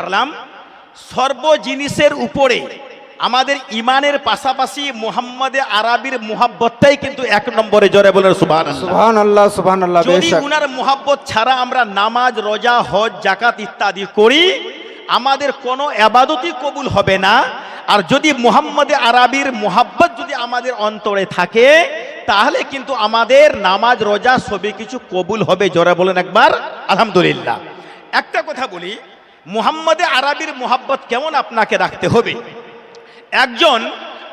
পারলাম। সর্ব জিনিসের উপরে আমাদের ইমানের পাশাপাশি মোহাম্মদে আরবির মোহাব্বতটাই কিন্তু এক নম্বরে জরে বলে সুবাহ সুবহান আল্লাহ সুবহান আল্লাহ যদি উনার মোহাব্বত ছাড়া আমরা নামাজ রোজা হজ জাকাত ইত্যাদি করি আমাদের কোনো আবাদতই কবুল হবে না। আর যদি মোহাম্মদে আরবির মোহাব্বত যদি আমাদের অন্তরে থাকে তাহলে কিন্তু আমাদের নামাজ রোজা সবই কিছু কবুল হবে জোরে বলেন একবার। আলহামদুলিল্লাহ। একটা কথা বলি মোহাম্মদে আরবির মোহাব্বত কেমন আপনাকে রাখতে হবে? একজন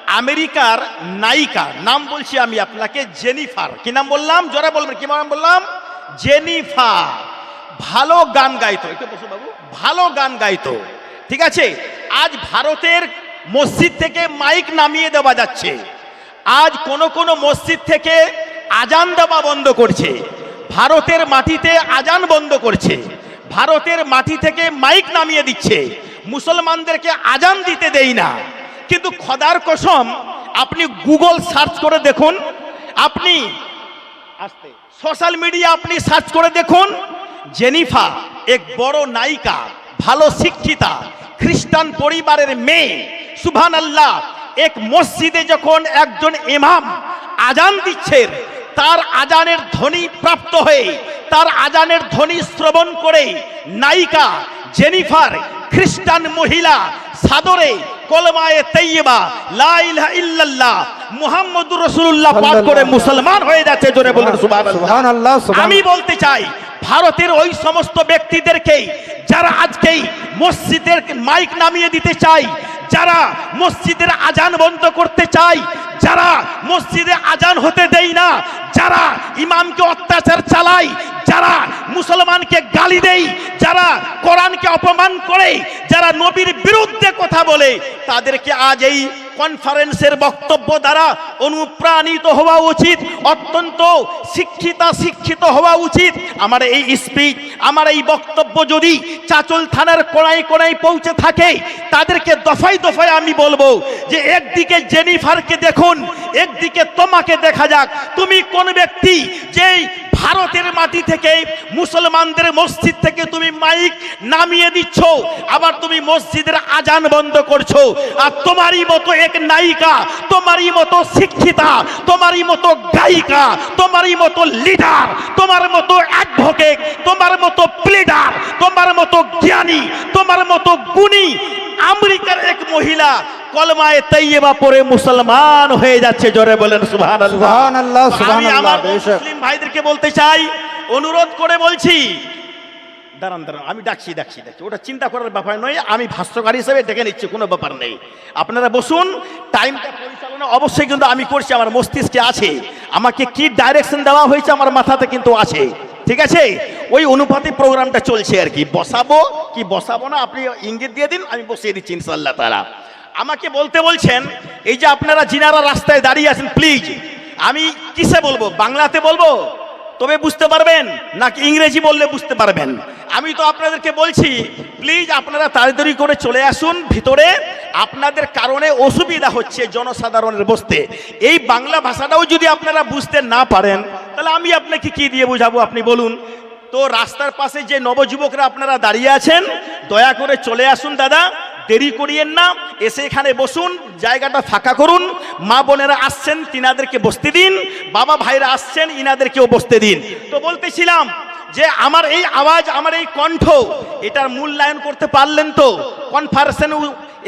আমেরিকার নায়িকা, নাম বলছি আমি আপনাকে, জেনিফার। কি নাম বললাম? জোরে বলবেন, কি নাম বললাম? জেনিফা ভালো গান গাইতো। একটু বসো বাবু। ভালো গান গাইতো। ঠিক আছে? আজ ভারতের মসজিদ থেকে মাইক নামিয়ে দেওয়া যাচ্ছে। আজ কোন কোন মসজিদ থেকে আজান দেওয়া বন্ধ করছে। ভারতের মাটিতে আজান বন্ধ করছে। ভারতের মাটি থেকে মাইক নামিয়ে দিচ্ছে। মুসলমানদেরকে আজান দিতে দেই না। কিন্তু খদার কসম, আপনি গুগল সার্চ করে দেখুন। আপনি আসতে, সোশ্যাল মিডিয়া আপনি সার্চ করে দেখুন। জেনিফা এক বড় নায়িকা, ভালো শিক্ষিতা, খ্রিস্টান পরিবারের মেয়ে সুভান আল্লাহ এক মসজিদে যখন একজন ইমাম আজান দিচ্ছেন তার আজানের ধ্বনি প্রাপ্ত হয়ে তার আজানের ধ্বনি শ্রবণ করে নায়িকা জেনিফার খ্রিস্টান মহিলা সাদরে কলমায়ে তৈয়বা লা ইলাহা ইল্লাল্লাহ মুহাম্মদুর রাসূলুল্লাহ পাঠ করে মুসলমান হয়ে যাচ্ছে জোরে বলুন সুবহানাল্লাহ। আমি বলতে চাই ভারতের ওই সমস্ত ব্যক্তিদেরকে যারা আজকেই মসজিদের মাইক নামিয়ে দিতে চাই যারা মসজিদের আজান বন্ধ করতে চাই যারা মসজিদে আজান হতে দেই না, যারা ইমামকে অত্যাচার চালায়, যারা মুসলমানকে গালি দেই যারা কোরআনকে অপমান করে, যারা নবীর বিরুদ্ধে কথা বলে, তাদেরকে আজ এই কনফারেন্সের বক্তব্য দ্বারা অনুপ্রাণিত হওয়া উচিত, অত্যন্ত শিক্ষিতা শিক্ষিত হওয়া উচিত। আমার এই স্পিচ আমার এই বক্তব্য যদি চাচল থানার কোনায় কোনায় পৌঁছে থাকে, তাদেরকে দফায় দফায় আমি বলব যে একদিকে জেনিফারকে দেখুন, একদিকে তোমাকে দেখা যাক। তুমি কোন ব্যক্তি যেই ভারতের মাটি থেকে, মুসলমানদের মসজিদ থেকে তুমি মাইক নামিয়ে দিচ্ছ, আবার তুমি মসজিদের আজান বন্ধ করছ। আর তোমারই মতো এক নায়িকা, তোমারই মতো শিক্ষিতা, তোমারই মতো গায়িকা, তোমারই মতো লিডার, তোমার মতো অ্যাডভোকেট, তোমার মতো প্লিডার, তোমার মতো জ্ঞানী, তোমার মতো গুণী, আমেরিকার এক মহিলা কলমায় তৈয়বা পরে মুসলমান হয়ে যাচ্ছে। জোরে বলেন সুবহানাল্লাহ। সুবহানাল্লাহ, আমি আমার মুসলিম ভাইদেরকে বলতে চাই অনুরোধ করে বলছি দাঁড়ান দাঁড়ান আমি ডাকছি ডাকছি ডাকছি। ওটা চিন্তা করার ব্যাপার নয় আমি ভাষ্যকার হিসেবে ডেকে নিচ্ছি কোনো ব্যাপার নেই। আপনারা বসুন টাইমটা পরিচালনা অবশ্যই কিন্তু আমি করছি আমার মস্তিষ্কে আছে। আমাকে কি ডাইরেকশন দেওয়া হয়েছে আমার মাথাতে কিন্তু আছে। ঠিক আছে? ওই অনুপাতে প্রোগ্রামটা চলছে আর কি। বসাবো কি বসাবো না আপনি ইঙ্গিত দিয়ে দিন আমি বসিয়ে দিচ্ছি ইনশাল্লাহ তারা আমাকে বলতে বলছেন, এই যে আপনারা যিনারা রাস্তায় দাঁড়িয়ে আছেন প্লিজ আমি কিসে বলব? বাংলাতে বলব? তবে বুঝতে পারবেন, নাকি ইংরেজি বললে বুঝতে পারবেন? আমি তো আপনাদেরকে বলছি প্লিজ আপনারা তাড়াতাড়ি করে চলে আসুন ভিতরে। আপনাদের কারণে অসুবিধা হচ্ছে জনসাধারণের বসতে। এই বাংলা ভাষাটাও যদি আপনারা বুঝতে না পারেন, তাহলে আমি আপনাকে কি দিয়ে বুঝাবো? আপনি বলুন। তো রাস্তার পাশে যে নবযুবকরা আপনারা দাঁড়িয়ে আছেন, দয়া করে চলে আসুন, দাদা। দেরি করিয়েন না, এসে এখানে বসুন, জায়গাটা ফাঁকা করুন, মা বোনেরা আসছেন, তিনাদেরকে বসতে দিন, বাবা ভাইরা আসছেন, ইনাদেরকেও বসতে দিন। তো বলতেছিলাম যে আমার এই আওয়াজ, আমার এই কণ্ঠ, এটার মূল্যায়ন করতে পারলেন তো? কনফারেন্সে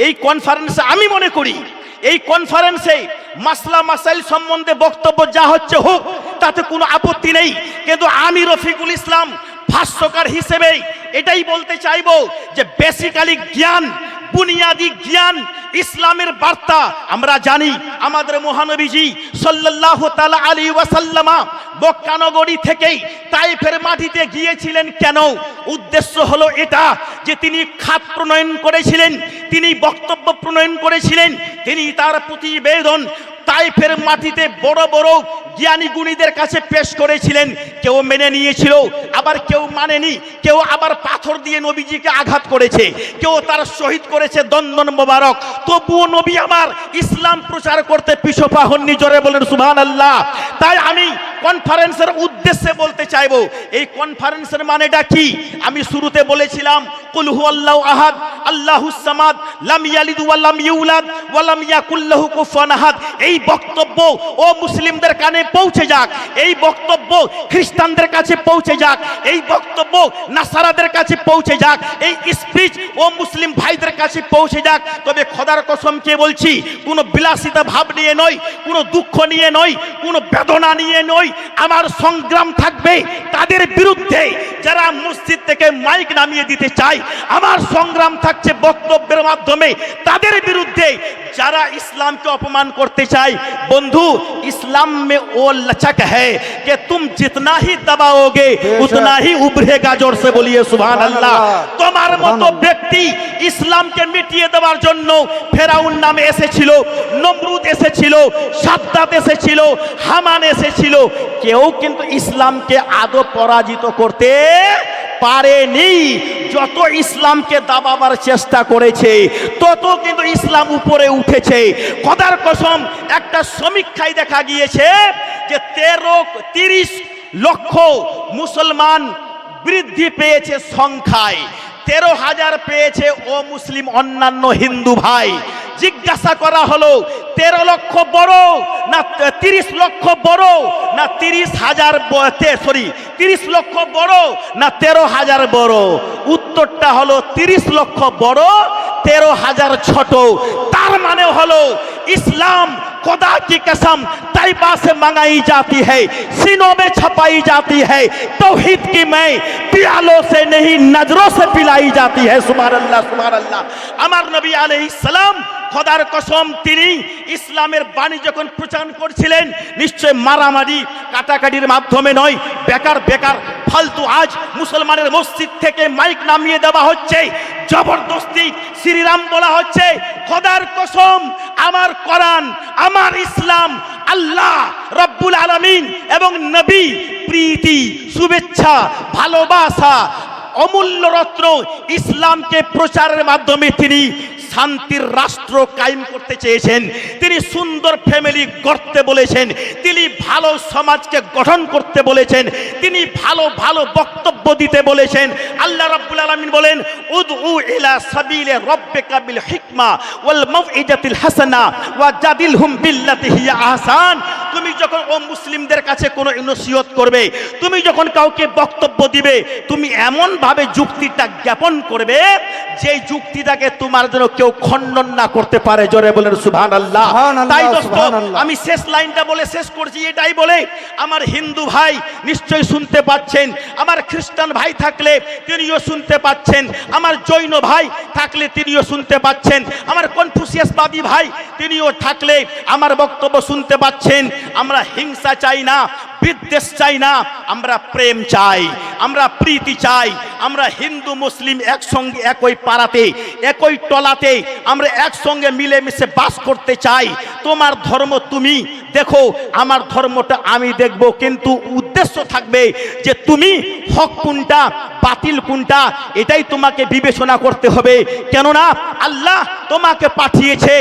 এই কনফারেন্সে আমি মনে করি, এই কনফারেন্সে মাসলা মাসাইল সম্বন্ধে বক্তব্য যা হচ্ছে হোক, তাতে কোনো আপত্তি নেই। কিন্তু আমি রফিকুল ইসলাম ভাষ্যকার হিসেবেই এটাই বলতে চাইব যে বেসিক্যালি জ্ঞান বুনিয়াদি জ্ঞান ইসলামের বার্তা। আমরা জানি আমাদের মহানবীজি সাল্লাল্লাহু তাআলা আলী ওয়াসাল্লামা বক্কানগরী থেকেই তাইফের মাটিতে গিয়েছিলেন কেন? উদ্দেশ্য হলো এটা যে তিনি খাত প্রণয়ন করেছিলেন, তিনি বক্তব্য প্রণয়ন করেছিলেন, তিনি তার প্রতিবেদন তাইফের মাটিতে বড় বড় জ্ঞানী গুণীদের কাছে পেশ করেছিলেন। কেউ মেনে নিয়েছিল, আবার কেউ মানেনি। কেউ আবার পাথর দিয়ে নবীজিকে আঘাত করেছে। কেউ তার শহীদ করেছে দন্দন মোবারক। তবুও নবী আমার ইসলাম প্রচার করতে পিছপা হননি জোরে বলেন সুবহান আল্লাহ তাই আমি কনফারেন্সের উদ্দেশ্যে বলতে চাইব, এই কনফারেন্সের মানেটা কি? আমি শুরুতে বলেছিলাম, কুল হু আল্লাহ আহাদ আল্লাহুস সামাদ, লাম ইয়ালিদ ওয়া লাম ইউলাদ ওয়ালাম ইয়াকুল্লাহু ইয়াকুল লাহু কুফুয়ান আহাদ। এই বক্তব্য ও মুসলিমদের কানে পৌঁছে যাক, এই বক্তব্য খ্রিস্টানদের কাছে পৌঁছে যাক, এই বক্তব্য নাসারাদের কাছে পৌঁছে যাক, এই স্পিচ ও মুসলিম ভাইদের কাছে পৌঁছে যাক। তবে খোদার কসমকে বলছি, কোনো বিলাসিতা ভাব নিয়ে নয়, কোনো দুঃখ নিয়ে নয়, কোনো বেদনা নিয়ে নয়, আমার সংগ্রাম থাকবে তাদের বিরুদ্ধে। যারা মসজিদ থেকে মাইক নামিয়ে দিতে চায়, আমার সংগ্রাম থাকছে বক্তব্যের মাধ্যমে, তাদের বিরুদ্ধে যারা ইসলামকে অপমান করতে চায় বন্ধু ইসলাম में वो लचक है कि तुम जितना ही दबाओगे उतना ही उभरेगा जोर से बोलिए सुभान अल्लाह তোমার মতো ব্যক্তি ইসলামকে মিটিয়ে দেওয়ার জন্য ফেরাউন নামে এসেছিল নমরুদ এসেছিল সাদ্দাত এসেছিল হামান এসেছিল কেউ কিন্তু ইসলামকে আদৌ পরাজিত করতে পারেনি। যত ইসলামকে দাবাবার চেষ্টা করেছে, তত কিন্তু ইসলাম উপরে উঠেছে। কদার কসম, একটা সমীক্ষায় দেখা গিয়েছে যে তেরো, তিরিশ লক্ষ মুসলমান বৃদ্ধি পেয়েছে সংখ্যায়। তেরো হাজার পেয়েছে ও মুসলিম অন্যান্য হিন্দু ভাই। জিজ্ঞাসা করা হলো, তেরো লক্ষ বড় না তিরিশ লক্ষ বড় না তিরিশ হাজার সরি তিরিশ লক্ষ বড় না তেরো হাজার বড়? উত্তরটা হলো তিরিশ লক্ষ বড়, তেরো হাজার ছোট। তার মানে হলো, ইসলাম खुदा की कसम तैबा से मंगाई जाती है सीनों में छपाई जाती है तौहीद की मैं पियालों से नहीं नजरों से पिलाई जाती है सुबह अल्लाह सुबह अल्लाह अमर नबी सलाम খোদার কসম তিনি ইসলামের বাণী যখন প্রচার করছিলেন নিশ্চয় মারামারি কাটাকাটির মাধ্যমে নয় বেকার বেকার ফালতু আজ মুসলমানের মসজিদ থেকে মাইক নামিয়ে দেওয়া হচ্ছে জবরদস্তি শ্রীরাম বলা হচ্ছে খোদার কসম, আমার কোরআন, আমার ইসলাম, আল্লাহ রব্বুল আলমিন এবং নবী, প্রীতি, শুভেচ্ছা, ভালোবাসা, অমূল্য রত্ন ইসলামকে প্রচারের মাধ্যমে তিনি শান্তির রাষ্ট্র কায়েম করতে চেয়েছেন। তিনি সুন্দর ফ্যামিলি গড়তে বলেছেন। তিনি ভালো সমাজকে গঠন করতে বলেছেন। তিনি ভালো ভালো বক্তব্য দিতে বলেছেন। আল্লাহ রাব্বুল আলামিন বলেন, উদউ ইলা সাবিলে রাব্বিকা বিল হিকমা ওয়াল মাউইজাতিল হাসানা ওয়া জাদিলহুম বিল্লাতি হিয়া আহসান। তুমি যখন ও মুসলিমদের কাছে কোনো নসিহত করবে তুমি যখন কাউকে বক্তব্য দিবে তুমি এমন ভাবে যুক্তিটা জ্ঞাপন করবে যে যুক্তিটাকে তোমার জন্য কেউ খণ্ডন না করতে পারে। জোরে বলেন সুবহান আল্লাহ সুবহানাল্লাহ, তাই দোস্ত আমি শেষ লাইনটা বলে শেষ করছি এটাই বলে আমার হিন্দু ভাই নিশ্চয়ই শুনতে পাচ্ছেন আমার খ্রিস্টান ভাই থাকলে তিনিও শুনতে পাচ্ছেন আমার জৈন ভাই থাকলে তিনিও শুনতে পাচ্ছেন আমার কনফুসিয়াসবাদী ভাই তিনিও থাকলে আমার বক্তব্য শুনতে পাচ্ছেন আমরা হিংসা চাই না, বিদ্বেষ চাই না, আমরা প্রেম চাই, আমরা প্রীতি চাই, আমরা হিন্দু, মুসলিম একসঙ্গে একই পাড়াতে, একই টলাতে, আমরা একসঙ্গে মিলেমিশে বাস করতে চাই। তোমার ধর্ম তুমি, দেখো, আমার ধর্মটা আমি দেখব, কিন্তু উদ্দেশ্য থাকবে যে তুমি হক কোনটা, বাতিল কোনটা, এটাই তোমাকে বিবেচনা করতে হবে। কেননা আল্লাহ তোমাকে পাঠিয়েছে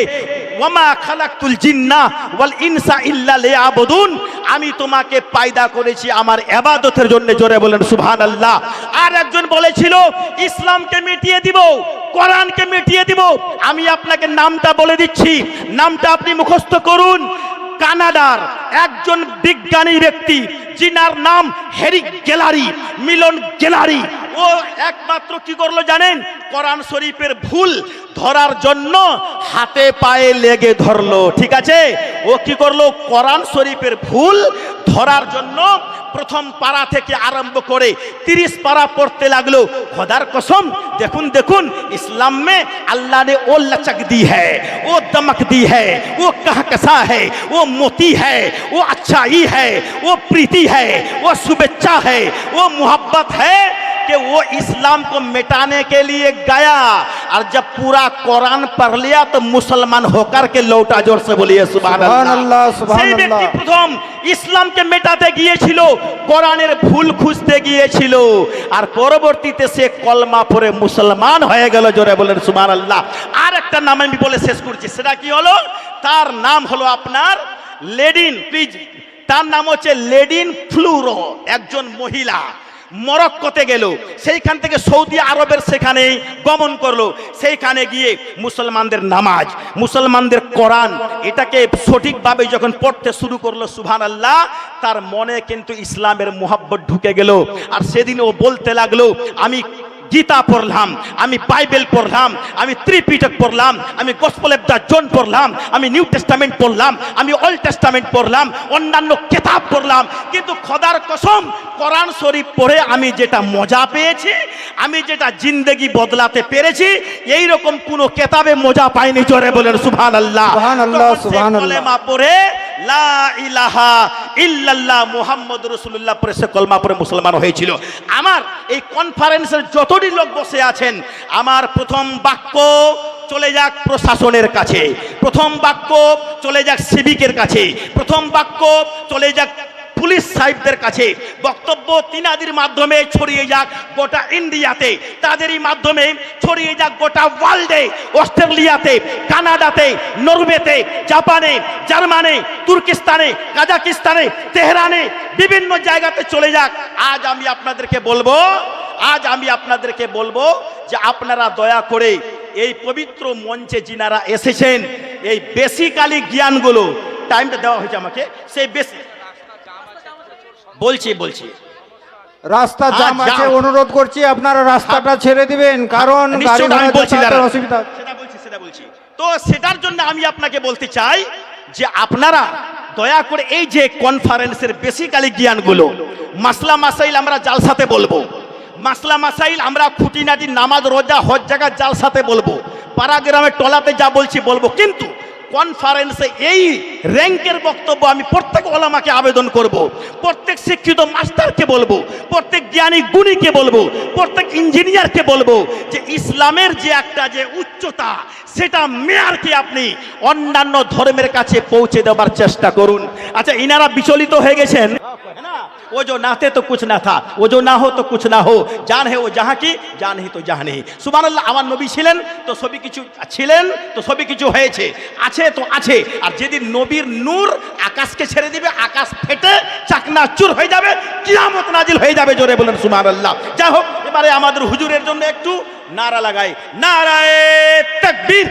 ওয়ামা খালাকুল জিন্না ওয়াল ইনসা ইল্লা লিয়াবুদুন। আমি তোমাকে পায়দা করেছি আমার এবাদতের জন্য, জোরে বলেন সুবহান আল্লাহ আর একজন বলেছিল, ইসলামকে মিটিয়ে দিব, কোরআনকে মিটিয়ে দিব। আমি আপনাকে নামটা বলে দিচ্ছি। নামটা আপনি মুখস্থ করুন। কানাডার একজন বিজ্ঞানী ব্যক্তি, যিনার নাম হেরিক গ্যালারি মিলন গ্যালারি ও একমাত্র কি করলো জানেন কোরআন শরীফের ভুল ধরার জন্য হাতে পায়ে লেগে ধরলো ঠিক আছে ও কি করলো কোরআন শরীফের ভুল ধরার জন্য প্রথম পারা থেকে আরম্ভ করে তিরিশ পারা পড়তে লাগলো খোদার কসম দেখুন দেখুন इस्लाम में अल्लाह ने वो लचक दी है वो दमक दी है वो कहकसा है वो मोती है वो अच्छाई है वो प्रीति है वो शुभेच्छा है वो मोहब्बत है कि वो इस्लाम को मिटाने के लिए गया और जब पूरा कुरान पढ़ लिया तो मुसलमान होकर के लौटा जोर से बोलिए सुबह সুবহানাল্লাহ, সুবহানাল্লাহ। প্রথম ইসলামকে মেটাতে গিয়েছিল কোরআনের ভুল খুঁজতে গিয়েছিল আর পরবর্তীতে সে কলমা পরে মুসলমান হয়ে গেল জোরে বলেন সুমান আল্লাহ আর একটা নাম আমি বলে শেষ করছি সেটা কি হলো তার নাম হলো আপনার লেডিন প্লিজ তার নাম হচ্ছে লেডিন ফ্লুরো একজন মহিলা মরক্কোতে গেল। সেইখান থেকে সৌদি আরবের সেখানে গমন করল। সেইখানে গিয়ে মুসলমানদের নামাজ, মুসলমানদের কোরআন, এটাকে সঠিকভাবে যখন পড়তে শুরু করল সুহান আল্লাহ তার মনে কিন্তু ইসলামের মোহাব্বত ঢুকে গেল। আর সেদিন ও বলতে লাগল, আমি গীতা পড়লাম আমি বাইবেল পড়লাম আমি ত্রিপিটক পড়লাম আমি গসপল অফ দ্য জন পড়লাম আমি নিউ টেস্টামেন্ট পড়লাম আমি ওল্ড টেস্টামেন্ট পড়লাম অন্যান্য কেতাব পড়লাম কিন্তু খদার কসম কোরআন শরীফ পড়ে আমি যেটা মজা পেয়েছি আমি যেটা জিন্দেগি বদলাতে পেরেছি এই রকম কোনো কেতাবে মজা পাইনি জোরে বলেন সুবহানাল্লাহ, সুবহানাল্লাহ। কলেমা পড়ে লা ইলাহা ইল্লাল্লাহ মুহাম্মদ রাসূলুল্লাহ পড়ে সে কলমা পরে মুসলমান হয়েছিল। আমার এই কনফারেন্সের যতটি লোক বসে আছেন, আমার প্রথম বাক্য চলে যাক প্রশাসনের কাছে, প্রথম বাক্য চলে যাক সিভিকের কাছে, প্রথম বাক্য চলে যাক পুলিশ সাহেবদের কাছে বক্তব্য তিনাদির মাধ্যমে ছড়িয়ে যাক গোটা ইন্ডিয়াতে। তাদেরই মাধ্যমে ছড়িয়ে যাক গোটা ওয়ার্ল্ডে, অস্ট্রেলিয়াতে, কানাডাতে, নরওয়েতে, জাপানে, জার্মানে, তুর্কিস্তানে, কাজাকিস্তানে, তেহরানে, বিভিন্ন জায়গাতে চলে যাক। আজ আমি আপনাদেরকে বলব, আজ আমি আপনাদেরকে বলব যে আপনারা দয়া করে এই পবিত্র মঞ্চে যিনারা এসেছেন, এই বেসিক্যালি জ্ঞানগুলো টাইমটা দেওয়া হয়েছে আমাকে, সেই বেসিক বলছি বলছি। রাস্তা জাম আছে অনুরোধ করছি আপনারা রাস্তাটা ছেড়ে দিবেন কারণ গাড়ি আমি ঘোড়া বলছি অসুবিধা। সেটা বলছি সেটা বলছি। তো সেটার জন্য আমি আপনাকে বলতে চাই যে আপনারা দয়া করে এই যে কনফারেন্সের বেসিক্যালি জ্ঞানগুলো মাসলা মাসাইল আমরা জালসাতে বলব। মাসলা মাসাইল আমরা খুঁটিনাটি নামাজ রোজা হজ জায়গা জালসাতে বলব। পাড়াগ্রামে টলাতে যা বলছি বলব। কিন্তু কনফারেন্সে এই র্যাঙ্কের বক্তব্য আমি প্রত্যেক ওলামাকে আবেদন করব প্রত্যেক শিক্ষিত মাস্টারকে বলবো প্রত্যেক জ্ঞানী গুণীকে বলবো প্রত্যেক ইঞ্জিনিয়ারকে বলবো যে ইসলামের যে একটা যে উচ্চতা সেটা মেয়ারকে আপনি অন্যান্য ধর্মের কাছে পৌঁছে দেওয়ার চেষ্টা করুন আচ্ছা ইনারা বিচলিত হয়ে গেছেন वो जो नाते तो कुछ ना था वो जो ना हो तो कुछ না হো জান হে ও যাহা কি জান হি তো জাহানে সুবহানাল্লাহ আমার নবী ছিলেন তো সবই কিছু ছিলেন তো সবই কিছু হয়েছে আছে তো আছে। আর যেদিন নবীর নূর আকাশকে ছেড়ে দিবে, আকাশ ফেটে চাকনা চুর হয়ে যাবে, কিয়ামত নাজিল হয়ে যাবে, জোরে বলেন সুবহানাল্লাহ। যাই হোক, এবারে আমাদের হুজুরের জন্য একটু নারা লাগাই। নারায় তাকবীর।